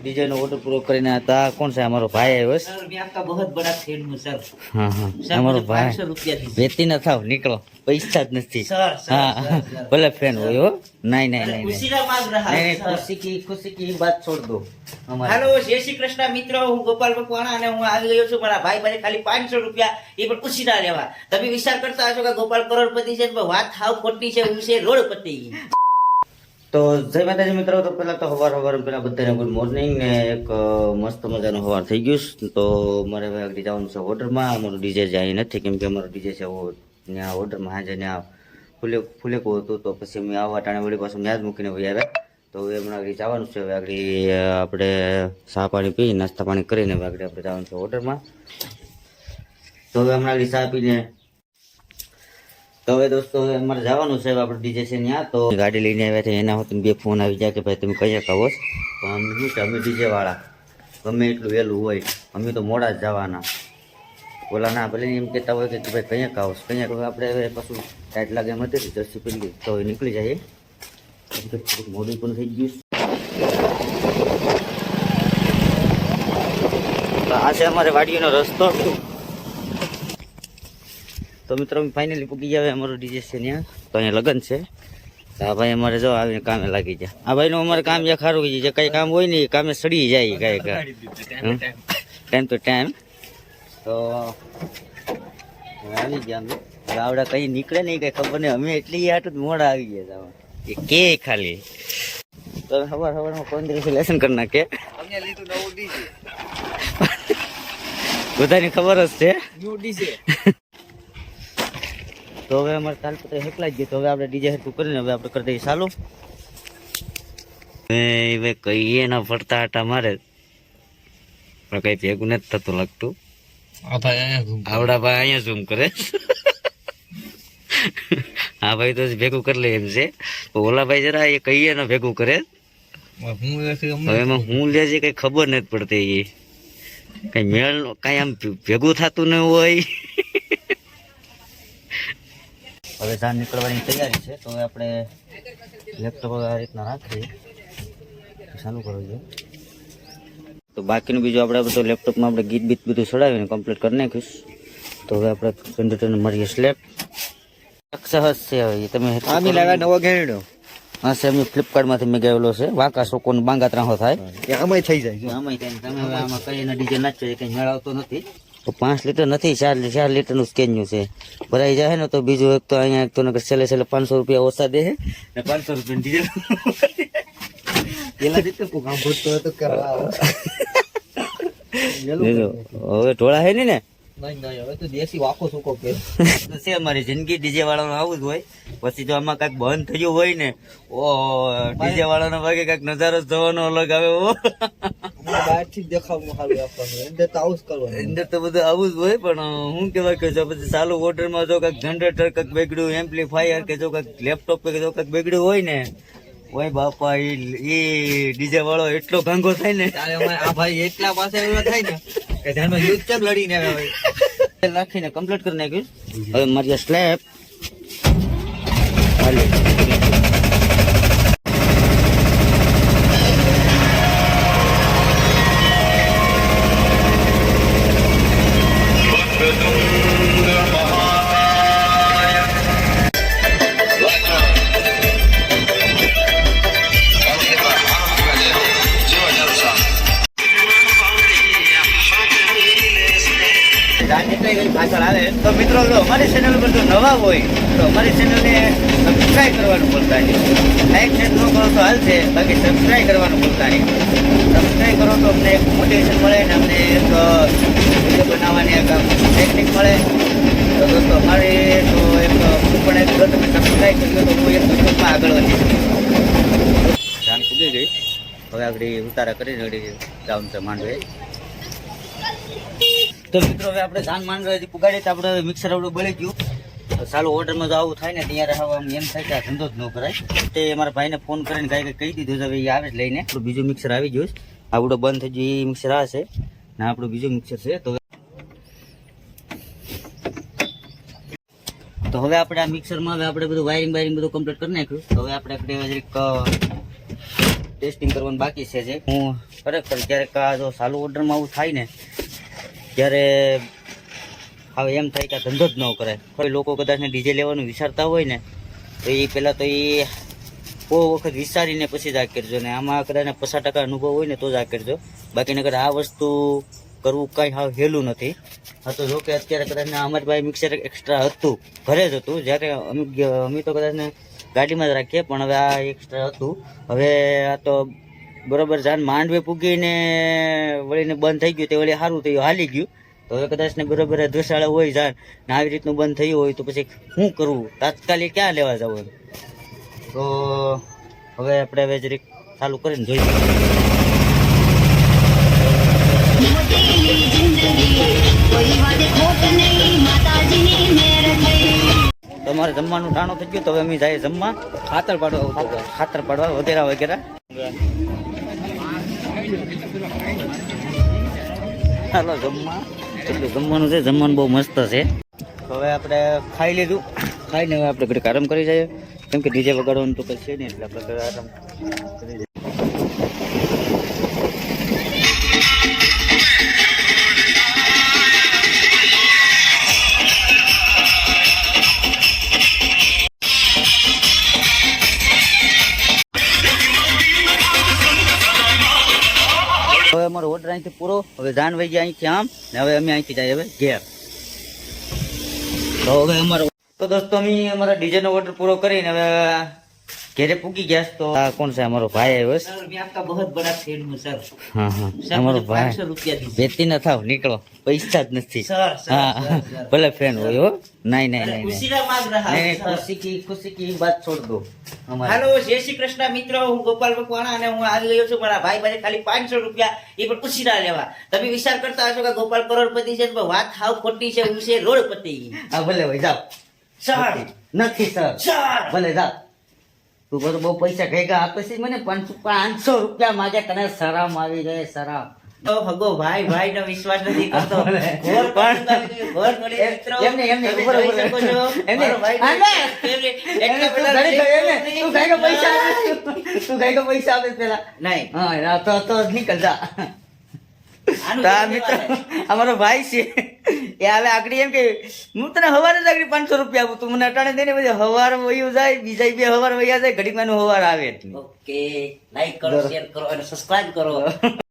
ડીજેનો order પૂરો કરીને હતા. કોણ છે? અમારો ભાઈ આવ્યો છે. અમારો ભાઈ વેતી ન થાવ નીકળો. પૈસા જ નથી. ભલે ફેન હોય નહીં નહીં નહીં નહીં. ખુશી કી ખુશી કી બાત છોડ દો. હેલો જય શ્રી કૃષ્ણ મિત્ર. હું ગોપાલ મકવાણા અને હું આવી ગયો છું મારા ભાઈ મને ખાલી પાંચસો રૂપિયા એ પણ ખુશી ના રહેવા. તમે વિચાર કરતા હશો કે ગોપાલ કરોડપતિ છે પણ વાત હાવ ખોટી છે હું છે રોડપતિ. તો જય માતાજી મિત્રો, તો પેલા તો હવાર હવાર પેલા બધાને ગુડ મોર્નિંગ ને એક મસ્ત મજાનું હવાર થઈ ગયું. તો મારે હવે આગળ જવાનું છે ઓર્ડરમાં અમારું ડીજે જાય નથી, કેમ કે અમારું ડીજે છે ત્યાં ઓર્ડરમાં હાજર ત્યાં ફૂલે, ફૂલેકું હતું. તો પછી અમે આવવા ટાણે વળી પાછું ત્યાં મૂકીને વહી આવ્યા. તો હવે હમણાં આગળ જવાનું છે. હવે આગળ આપણે ચા પાણી પી, નાસ્તા પાણી કરીને હવે આગળ આપણે જવાનું છે ઓર્ડરમાં તો હવે હમણાં આગળ ચા પીને તો હવે દોસ્તો, હવે અમારે જવાનું છે આપણે ડીજે છે ત્યાં, તો ગાડી લઈને આવ્યા છે, એના હોત બે ફોન આવી જાય કે ભાઈ તમે કયા કહો? તો અમે શું છે, અમે ડીજેવાળા ગમે એટલું વહેલું હોય, અમે તો મોડા જ જવાના. ઓલા ના, ભલે એમ કહેતા હોય કે ભાઈ કયા કહો? કયા કહો? આપણે હવે પાછું ટાઈટ લાગે એમ હતી જર્સી પેલી તો હવે નીકળી જાય થોડુંક મોડું પણ થઈ ગયું આ છે અમારે વાડીઓનો રસ્તો. તો મિત્રો અમે ફાઇનલી પૂકી ગયા અમારું ડીજે છે ત્યાં. તો અહીંયા લગ્ન છે. તો આ ભાઈ અમારે જો આવીને કામે લાગી જાય આ ભાઈનું અમારે કામ જે ખારું છે જે કઈ કામ હોય ને કામે સડી જાય કઈ ટાઈમ ટુ ટાઈમ તો આવી ગયા અમે. આવડા કઈ નીકળે નહીં કઈ ખબર નહીં. અમે એટલી આટલું મોડા આવી ગયા એ કે ખાલી. તો સવાર સવારમાં પંદર લેસન કરી નાખે. બધાની ખબર જ છે. તો હવે અમારે તાલપત્ર હેકલાઈ ગયું તો હવે આપણે ડીજે હેરકું કરીને હવે આપણે કરી દઈએ. ચાલુ. હવે કહીએ ના ફરતા આટા મારે. પણ કઈ ભેગું નથી થતું લાગતું. આવડા ભાઈ અહીંયા ઝૂમ કરે. હા ભાઈ તો ભેગું કરી લે એમ છે. ઓલા ભાઈ જરા એ કહીએ ને ભેગું કરે. હવે એમાં હું લે છે કઈ ખબર નથી પડતી. એ કઈ મેળ કઈ આમ ભેગું થતું ન હોય. હવે ધાન નીકળવાની તૈયારી છે તો હવે આપણે લેપટોપ આ રીતના રાખીએ. ચાલુ કરવું જોઈએ તો બાકીનું બીજું આપણે બધું લેપટોપમાં આપણે ગીત બીત બધું ચડાવીને કમ્પ્લીટ કરી નાખીશ. તો હવે આપણે કમ્પ્યુટરને મળીએ સ્લેબ સહજ છે હવે તમે આમી લાવ્યા નવો ઘેરડો. હા છે મેં ફ્લિપકાર્ટમાંથી મેં ગયેલો છે. વાંકા સોકોને બાંગા ત્રાહો થાય. એ આમાંય થઈ જાય. આમાંય થાય. તમે હવે આમાં કઈ ડીજે નાચો એ કંઈ મેળવતો નથી. તો પાંચ લીટર નથી ચાર ચાર લીટરનું સ્કેન્યુ છે. ભરાઈ જાય ને તો બીજું એક તો અહીંયા એક તો નગર છેલ્લે છેલ્લે પાંચસો રૂપિયા ઓછા દે ને પાંચસો રૂપિયા ડીઝલ પેલા રીતે કોક ભૂતતો હતો કે આ જો, હવે ઢોળા હે ને હવે તો દેશી વાકો સૂકો કે. છે અમારી જિંદગી ડીજે વાળાનું આવું જ હોય. પછી જો આમાં કાંઈક બંધ થયું હોય ને ઓ ડીજે વાળાનો ભાગે કાંઈક નજારો જ જોવાનો અલગ આવે ઓ બહાર સારું આપવાનું અંદર તો આવું જ કરવાનું. અંદર તો બધું આવું જ હોય પણ હું કેવાય કે જો પછી ચાલુ ઓર્ડરમાં જો કાંઈક જનરેટર કાંઈક બગડ્યું એમ્પ્લીફાયર કે જો કાંઈક લેપટોપ કે જો કાંઈક બગડ્યું હોય ને ઓય બાપા એ ડીજે વાળો એટલો ગાંગો થાય ને. આ ભાઈ એટલા પાસે એવા થાય ને કે યુદ્ધ લડીને નાખીને કમ્પ્લીટ કરી નાખ્યું. હવે મારી સ્લેબ મિત્રો જો અમારી ચેનલ પર જો નવા હોય, તો અમારી ચેનલને સબસ્ક્રાઈબ કરવાનું ભૂલતા નહીં. લાઈક શેર ન કરો તો હાલશે બાકી સબસ્ક્રાઈબ કરવાનું ભૂલતા નહીં. સબસ્ક્રાઈબ કરો તો અમને એક મોટિવેશન મળે ને અમને એક વીડિયો બનાવવાની એક ટેકનિક મળે. તો દોસ્તો, અમારી તો એક હું પણ એક તમે સબસ્ક્રાઈબ કરી તો હું એક યુટ્યુબમાં આગળ વધી જાણ પૂગી ગઈ હવે આગળ ઉતારા કરીને જાઉં છે માંડવે. તો મિત્રો, હવે આપણે ધાન માંડવા હજી પુગાડીએ તો આપણે મિક્સર આપણું બળી ગયું. સારું ઓર્ડરમાં તો આવું થાય ને, ત્યારે હવે આમ એમ થાય કે આ ધંધો જ ન કરાય. તે મારા ભાઈને ફોન કરીને કાંઈ કંઈ કહી દીધું હવે એ આવે જ લઈને. આપણું બીજું મિક્સર આવી ગયું આપણું બંધ થઈ ગયું, એ મિક્સર આ છે. ને આપણું બીજું મિક્સર છે, તો તો હવે આપણે આ મિક્સરમાં હવે આપણે બધું વાયરિંગ વાયરિંગ બધું કમ્પ્લીટ કરી નાખ્યું. તો હવે આપણે આપણે એક ટેસ્ટિંગ કરવાનું બાકી છે જે. હું ખરેખર ક્યારેક આ જો સારું ઓર્ડરમાં આવું થાય ને ત્યારે હવે એમ થાય કે ધંધો જ ન કરાય. કોઈ લોકો કદાચ ડીજે લેવાનું વિચારતા હોય ને, તો એ પહેલાં તો એ બહુ વખત વિચારીને પછી જ આ કરજો. ને આમાં કદાચ પચાસ ટકા અનુભવ હોય ને તો જ આ કરજો. બાકી નગર આ વસ્તુ કરવું કાંઈ હાવ હેલું નથી. હા, તો જો કે અત્યારે કદાચ અમારી પાસે મિક્સર એક્સ્ટ્રા હતું, ઘરે જ હતું. જ્યારે અમે અમે તો કદાચ ગાડીમાં જ રાખીએ, પણ હવે આ એક્સ્ટ્રા હતું. હવે આ તો બરોબર જાન માંડવે પૂગીને વળીને બંધ થઈ ગયું તે વળી સારું થયું હાલી ગયું. તો હવે કદાચ ને બરોબર દુશાળા હોય જાણ ને આવી રીતનું બંધ થયું હોય તો પછી શું કરવું? તાત્કાલિક ક્યાં લેવા જવું તો હવે આપણે હવે જરીક ચાલુ કરીને થઈ તમારે જમવાનું ટાણું થઈ ગયું તો હવે અમે જાય જમવા. ખાતર પાડવા ખાતર પાડવા વગેરે વગેરે. હાલો જમવા. જમવાનું છે, જમવાનું બહુ મસ્ત છે. હવે આપણે ખાઈ લીધું. ખાઈને હવે આપણે ઘડીક આરામ કરી જઈએ. કેમ કે ડીજે વગાડવાનું તો કઈ છે નહીં, એટલે આપણે આરામ કરી હવે અહીંથી પૂરો. હવે જાન વહી ગયા અહીંથી આમ, ને હવે અમે અહીંથી જઈએ હવે ઘેર. તો હવે અમારો તો દોસ્તો, અમે અમારા ડીજેનો ઓર્ડર પૂરો કરીને હવે ઘેરે પૂકી ગયા તો આ કોણ છે? અમારો ભાઈ આવ્યો છે. અમારો ભાઈ વેતી ન થાવ નીકળો. પૈસા જ નથી. ભલે ફેન હોય નહીં નહીં નહીં નહીં ખુશી કી ખુશી કી વાત છોડ દો. હેલો જય શ્રી કૃષ્ણ મિત્ર. હું ગોપાલ મકવાણા અને હું આવી ગયો છું. મારા ભાઈ ભાઈ ખાલી પાંચસો રૂપિયા એ પણ ખુશી ના લેવા. તમે વિચાર કરતા હશો કે ગોપાલ કરોડપતિ છે વાત હાવ ખોટી છે હું છે રોડપતિ. હા ભલે ભાઈ જાઓ. સર. નથી સર. સર. ભલે જાઓ. તું બધું બહુ પૈસા ભેગા આપે છે મને પાંચસો રૂપિયા માગે તને શરમ આવી ગયે શરમ. તો ભાઈ ભાઈ નો વિશ્વાસ નથી કરતો. એમને- એમને તું પૈસા આપે. તું પૈસા આપે પેલા. નહીં. હા તો તો નીકળ જા આ મિત્ર અમારો ભાઈ છે. એ હવે આગળ એમ કે હું તને હવારે જ આગળ પાંચસો રૂપિયા આપું. તું મને અટાણે દઈને પછી હવાર વયું જાય બીજા બે હવાર વયા જાય ઘડીમાં નું હવાર આવે ઓકે લાઈક કરો શેર કરો અને સબસ્ક્રાઇબ કરો.